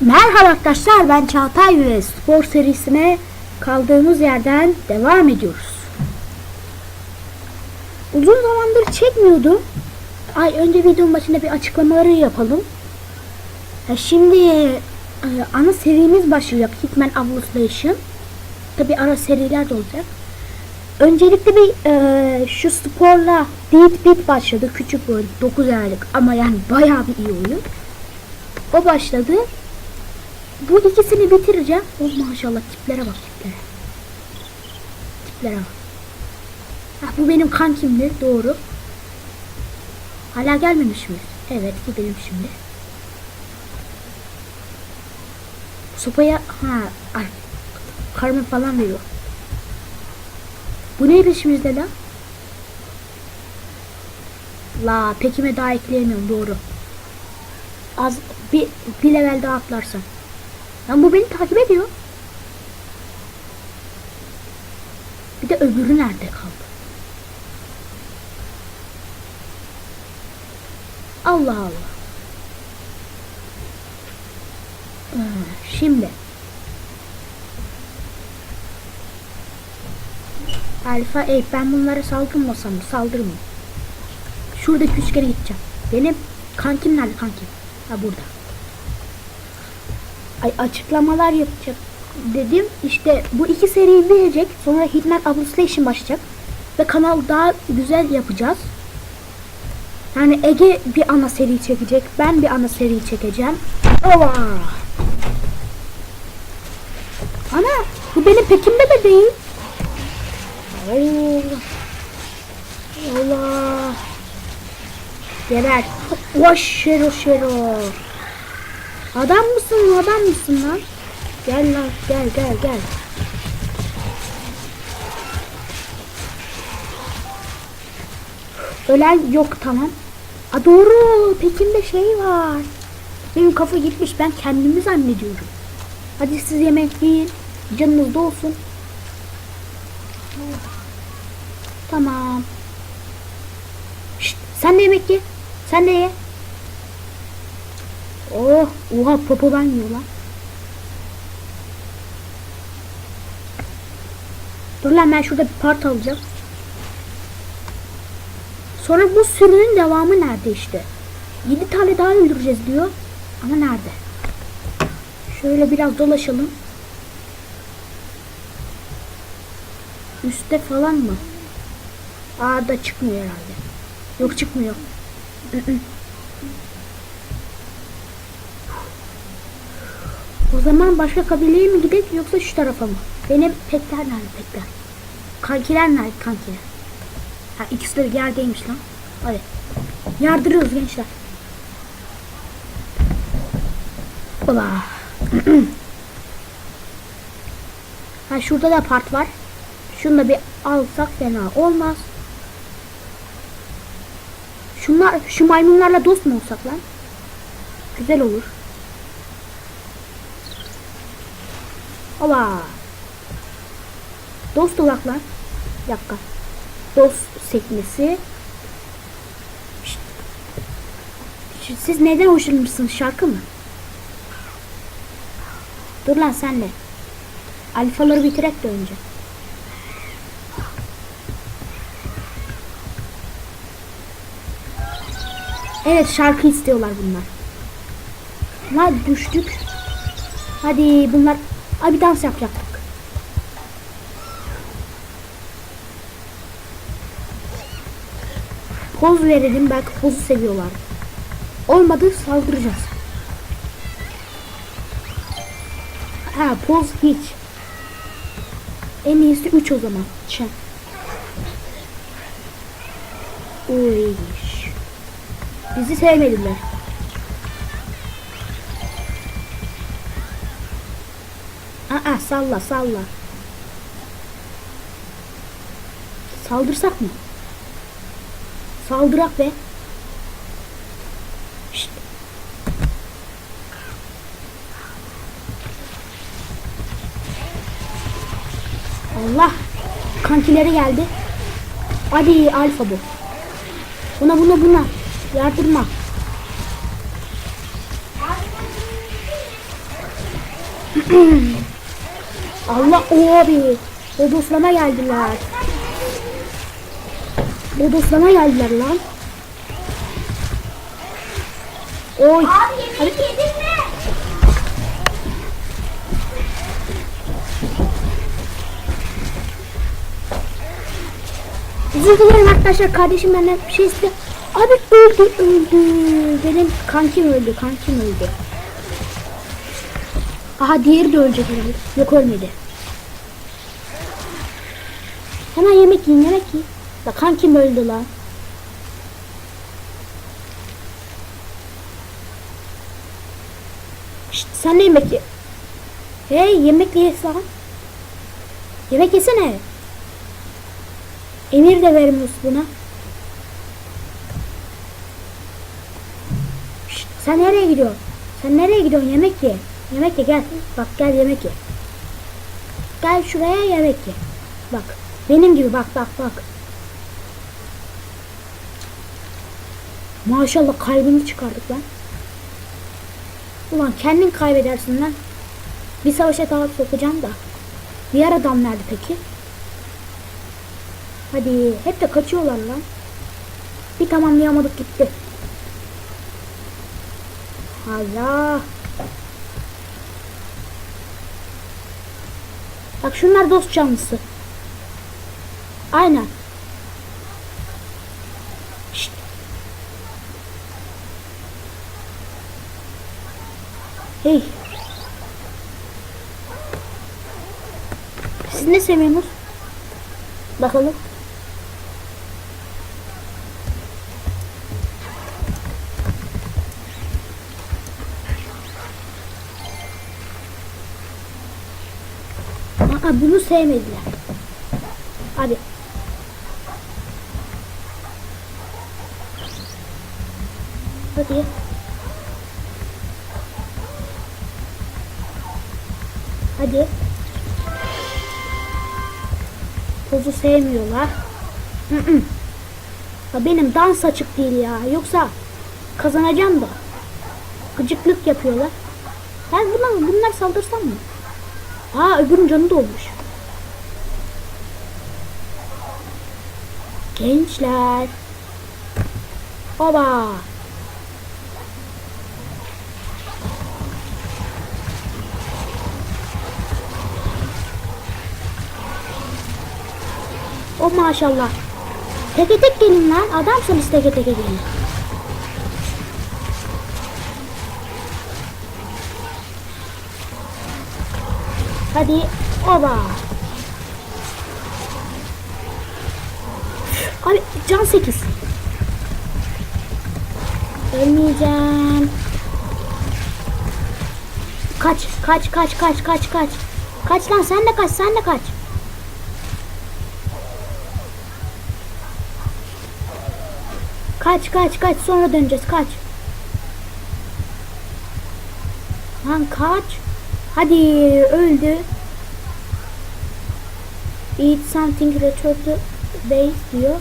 Merhaba arkadaşlar ben Çağatay ve spor serisine kaldığımız yerden devam ediyoruz. Uzun zamandır çekmiyordum. Ay önce videonun başında bir açıklamaları yapalım. Ya şimdi e, ana serimiz başlıyor. Hitman Ablation. Tabi ara seriler de olacak. Öncelikle bir e, şu sporla Dead Beat başladı. Küçük böyle 9 aylık ama yani bayağı bir iyi oyun. O başladı. Bu ikisini bitireceğim. Oh maşallah tiplere bak tiplere. Tiplere bak. Ha, bu benim kankimdi doğru. Hala gelmemiş mi? Evet gidelim şimdi. Sopaya ha ay, karma falan veriyor. Bu ne ilişkimizde lan? La pekime daha ekleyemiyorum doğru. Az bir, bir level daha atlarsam. Lan bu beni takip ediyor. Bir de öbürü nerede kaldı? Allah Allah. Ha, şimdi. Alfa ey ben bunlara saldırmasam mı? Saldırmayayım. Şuradaki üçgene gideceğim. Benim kankim nerede kankim? Ha burada. Ay açıklamalar yapacak dedim. İşte bu iki seriyi verecek. Sonra Hitman Ablation başlayacak. Ve kanal daha güzel yapacağız. Yani Ege bir ana seri çekecek. Ben bir ana seri çekeceğim. Ova. Ana bu benim pekimde de değil. Allah. Allah. Geber. Vaş şero şero. Adam mısın adam mısın lan? Gel lan gel gel gel. Ölen yok tamam. A doğru Pekin'de şey var. Benim kafa gitmiş ben kendimi zannediyorum. Hadi siz yemek yiyin. Canınız da olsun. Tamam. Şşt, sen de yemek ye. Sen de ye. Oh, oha popodan yiyor lan. Dur lan ben şurada bir part alacağım. Sonra bu sürünün devamı nerede işte? 7 tane daha öldüreceğiz diyor. Ama nerede? Şöyle biraz dolaşalım. Üste falan mı? Aa da çıkmıyor herhalde. Yok çıkmıyor. O zaman başka kabileye mi gidelim yoksa şu tarafa mı? Benim pekler nerede pekler? Kankiler nerede kankiler? Ha ikisi de yerdeymiş lan. Hadi. Yardırıyoruz gençler. Ola. ha şurada da part var. Şunu da bir alsak fena olmaz. Şunlar, şu maymunlarla dost mu olsak lan? Güzel olur. Ola. Dost olak lan. Bir. Dost sekmesi. Siz neden hoşlanırsınız şarkı mı? Dur lan sen de. Alfaları bitirek de önce. Evet şarkı istiyorlar bunlar. Hadi düştük. Hadi bunlar. Ay bir dans yapacaktık. Poz verelim belki pozu seviyorlar. Olmadı saldıracağız. Ha poz hiç. En iyisi 3 o zaman. Çek. Uy. Bizi sevmediler. Salla salla. Saldırsak mı? Saldırak be. Şşt. Allah. Kankileri geldi. Hadi alfa bu. Buna buna buna. Yardırma. Allah o abi. Bodoslama geldiler. Bodoslama geldiler lan. Oy. Abi yemek yedin mi? Özür dilerim arkadaşlar kardeşim benden bir şey istedi. Abi öldü öldü. Benim kankim öldü kankim öldü. Aha diğeri de ölecek herhalde. Yok ölmedi. Hemen yemek yiyin yemek yiyin. La kankim öldü lan. Şşt, sen de yemek ye. Hey yemek ye lan. Yemek yesene. Emir de vermiyoruz buna. Şşt, sen nereye gidiyorsun? Sen nereye gidiyorsun? Yemek ye. Yemek ye gel. Bak gel yemek ye. Gel şuraya yemek ye. Bak. Benim gibi bak bak bak. Maşallah kalbini çıkardık lan. Ulan kendin kaybedersin lan. Bir savaşa daha sokacağım da. Diğer adam nerede peki? Hadi hep de kaçıyorlar lan. Bir tamamlayamadık gitti. Allah. Bak şunlar dost canlısı. Aynen. Şşt. Hey. Siz ne seviyorsunuz? Bakalım. Aa, bunu sevmediler. Hadi. Hadi. Hadi. Tozu sevmiyorlar. Ya benim dans açık değil ya. Yoksa kazanacağım da. Gıcıklık yapıyorlar. Ben bunlar, bunlar saldırsam mı? Aa öbürünün canı dolmuş. Gençler. Oba. O maşallah. Teke tek gelin lan. Adamsınız teke teke gelin. Hadi. Oba. Abi can 8. Ölmeyeceğim. Kaç, kaç, kaç, kaç, kaç, kaç. Kaç lan sen de kaç, sen de kaç. Kaç, kaç, kaç. Sonra döneceğiz. Kaç. Lan kaç. Hadi öldü. Eat something return to base diyor.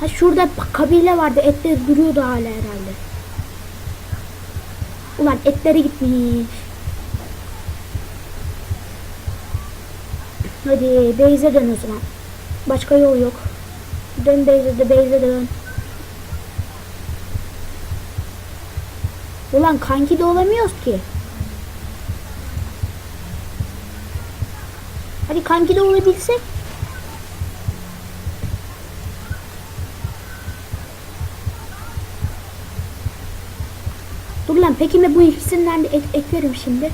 Ha şurada kabile vardı. Etleri duruyordu hala herhalde. Ulan etleri gitmiş. Hadi base'e dön o zaman. Başka yol yok. Dön base'e de base'e dön. Ulan kanki de olamıyoruz ki. Hadi kanki de olabilsek. Dur lan peki bu ikisinden de ek eklerim şimdi.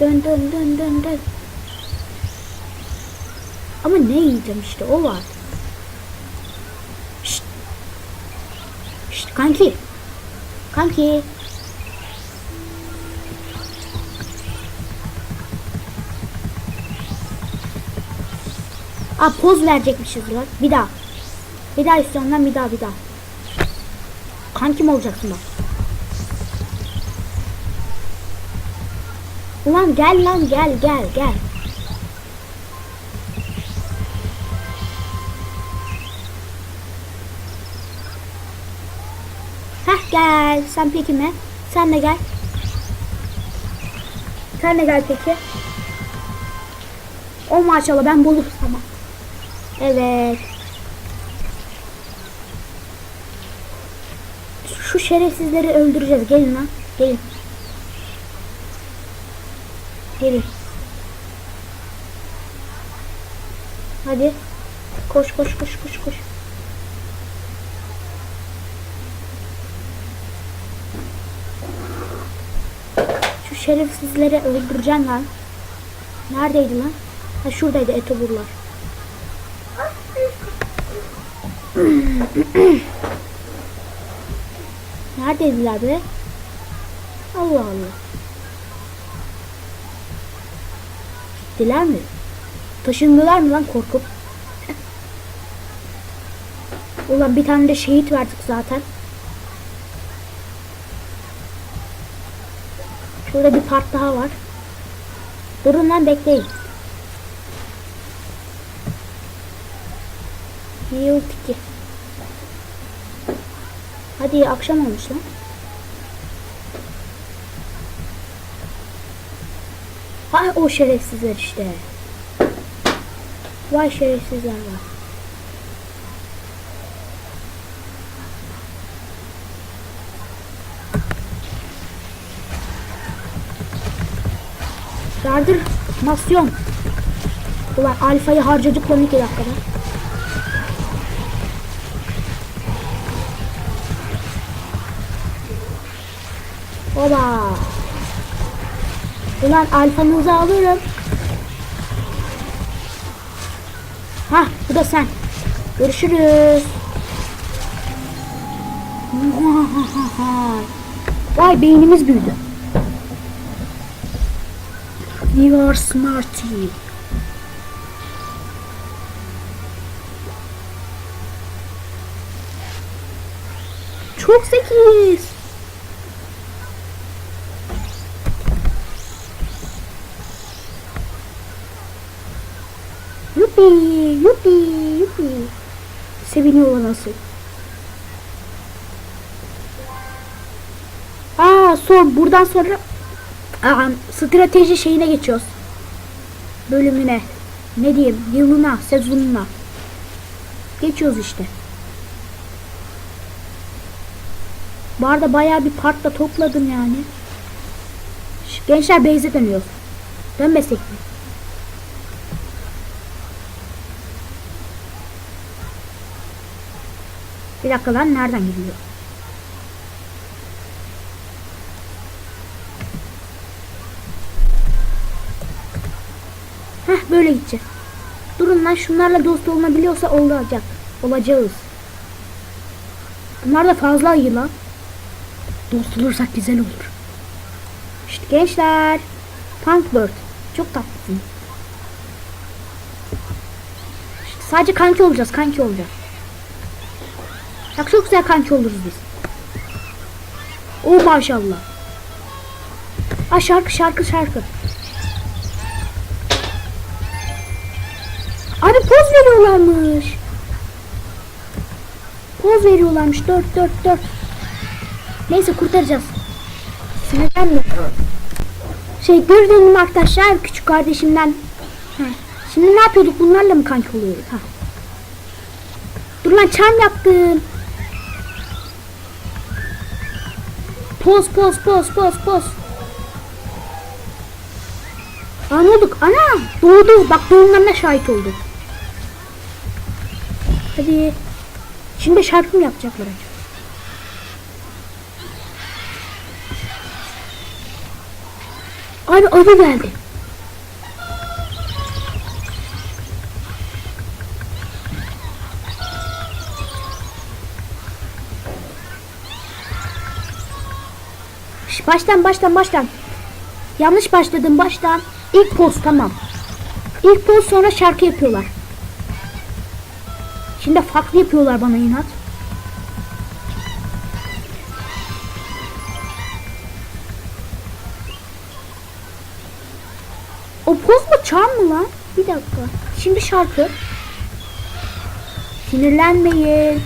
Dön dön dön dön dön. Ama ne yiyeceğim işte o var. Şşt. Şşt kanki. Kanki. Aa poz verecekmişiz lan. Bir daha. Bir daha istiyorum lan bir daha bir daha. Kankim olacaksın bak. Ulan gel lan gel gel gel. Gel. Sen peki mi? Sen de gel. Sen de gel peki. O maşallah ben bulurum tamam. Evet. Şu şerefsizleri öldüreceğiz. Gelin lan. Gelin. Gelin. Hadi. Koş koş koş koş koş. Şerefsizleri öldüreceğim lan. Neredeydi lan? Ha şuradaydı etoburlar. Neredeydiler be? Allah Allah. Gittiler mi? Taşındılar mı lan korkup? Ulan bir tane de şehit verdik zaten. Şurada bir part daha var. Durun lan bekleyin. Yıl tiki. Hadi akşam olmuş lan. Ay o şerefsizler işte. Vay şerefsizler var. Yardır masyon. Ulan alfayı harcadık 12 dakikada. Oba. Ulan alfanızı alırım. Hah bu da sen. Görüşürüz. Vay beynimiz büyüdü. You are smarty. Çok zekiyiz. Yupi, yupi, yupi. Seviniyorlar nasıl? Aa son buradan sonra Aa, strateji şeyine geçiyoruz. Bölümüne. Ne diyeyim? Yılına, sezonuna. Geçiyoruz işte. Bu arada bayağı bir parkta topladım yani. Gençler Beyze dönüyoruz. Dönmesek mi? Bir dakika lan nereden gidiyor? Böyle gideceğiz. Durun lan şunlarla dost olunabiliyorsa olacak. Olacağız. Bunlar da fazla iyi lan. Dost olursak güzel olur. İşte gençler. Punkbird. Çok tatlısın. İşte sadece kanki olacağız. Kanki olacağız. Bak çok güzel kanki oluruz biz. O maşallah. Ha şarkı şarkı şarkı. Veriyorlarmış. Poz veriyorlarmış. 4 4 4. Neyse kurtaracağız. Sinirlenme. Şey döndüm arkadaşlar küçük kardeşimden. Şimdi ne yapıyorduk? Bunlarla mı kanki oluyoruz? Ha. Dur lan çam yaptım. Poz poz poz poz poz. Anladık. Ana doğdu. Bak doğumlarına şahit olduk. Hadi. Şimdi şarkı mı yapacaklar acaba? Abi adı geldi. Baştan baştan baştan. Yanlış başladım baştan. İlk poz tamam. İlk poz sonra şarkı yapıyorlar. Şimdi farklı yapıyorlar bana inat. O poz mu çam mı lan? Bir dakika. Şimdi şarkı. Sinirlenmeyin.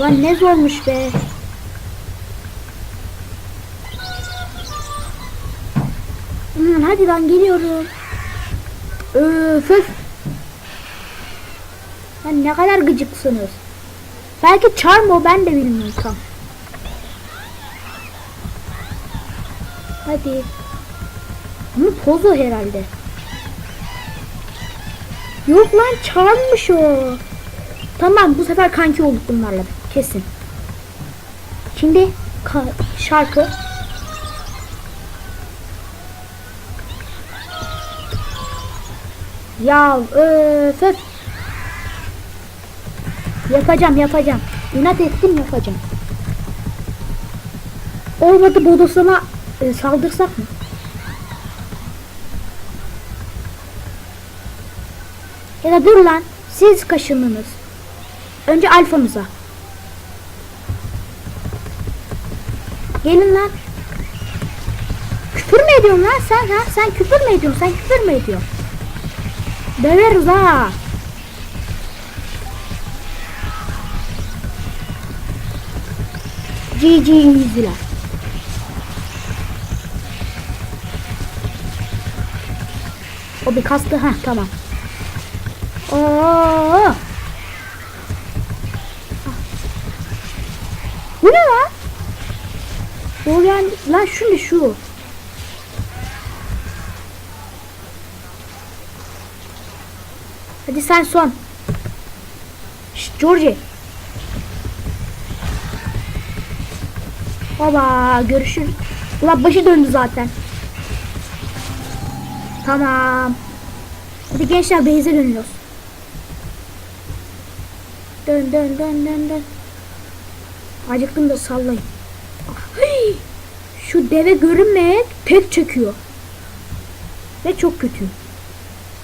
Lan ne zormuş be. Hmm, hadi lan geliyorum. Öf öf. Lan ne kadar gıcıksınız. Belki charm o ben de bilmiyorum tam. Hadi. Bunu pozo herhalde. Yok lan charmmış o. Tamam bu sefer kanki olduk bunlarla kesin. Şimdi şarkı. Ya öf. Yapacağım yapacağım. İnat ettim yapacağım. Olmadı bodoslama e, saldırsak mı? Ya da dur lan. Siz kaşındınız. Önce alfamıza. Gelin lan. Küfür mü ediyorsun lan sen ha? Sen küfür mü ediyorsun? Sen küfür mü ediyorsun? Döveriz ha. GG yüzüler. O bir kastı ha tamam. Oo. Bu ne lan? Bu yani lan şu ne şu? Hadi sen son. Şşt Georgie. Baba görüşürüz. Ulan başı döndü zaten. Tamam. Hadi gençler beyze dönüyoruz. Dön dön dön dön dön. Acıktım da sallayın. Ay! Şu deve görünmeye tek çekiyor. Ve çok kötü.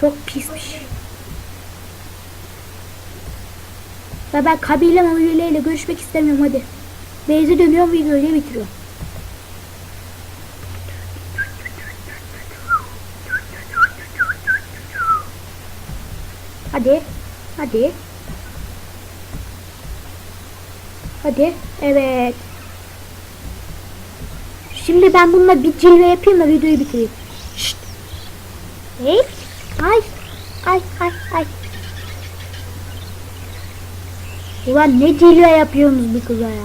Çok pismiş. Ve ben kabile mabileyle görüşmek istemiyorum hadi. Beyze dönüyorum videoyu bitiriyorum. Hadi. Hadi. Hadi. Evet. Şimdi ben bununla bir cilve yapayım da videoyu bitireyim. Şşt. Hey. Ay. Ay ay ay. Ulan ne cilve yapıyorsunuz bir kıza ya.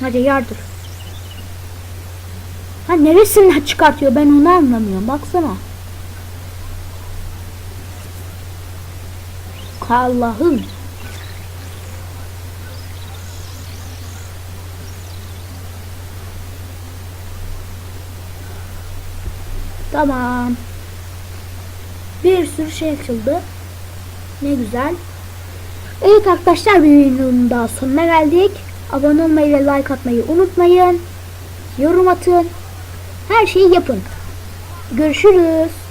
Hadi yardır. Ha neresinden çıkartıyor ben onu anlamıyorum. Baksana. Allah'ım. Tamam. Bir sürü şey açıldı. Ne güzel. Evet arkadaşlar bir videonun daha sonuna geldik. Abone olmayı ve like atmayı unutmayın. Yorum atın. Her şeyi yapın. Görüşürüz.